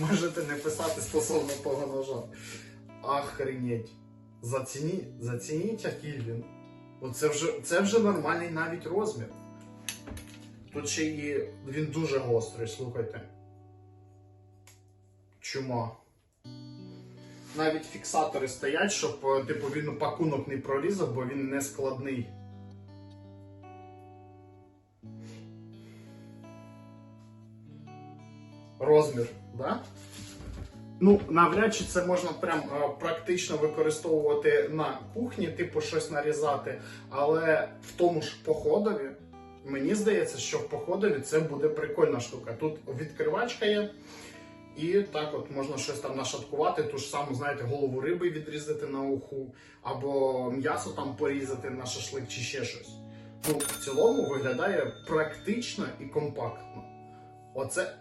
Можете не писати стосовно того ножа. Охренеть. Заціні, зацініть, який він. Ну це вже, це вже нормальний навіть розмір. Тут ще і він дуже гострий, слухайте. Чума. Навіть фіксатори стоять, щоб е, типу він пакунок не прорізав, бо він не складний. Розмір, да? Ну, навряд чи це можна прям е, практично використовувати на кухні, типу щось нарізати. Але в тому ж походові, мені здається, що в походові це буде прикольна штука. Тут відкривачка є, і так от можна щось там нашаткувати, ту ж саму, знаєте, голову риби відрізати на уху, або м'ясо там порізати на шашлик чи ще щось. Ну, в цілому виглядає практично і компактно. Оце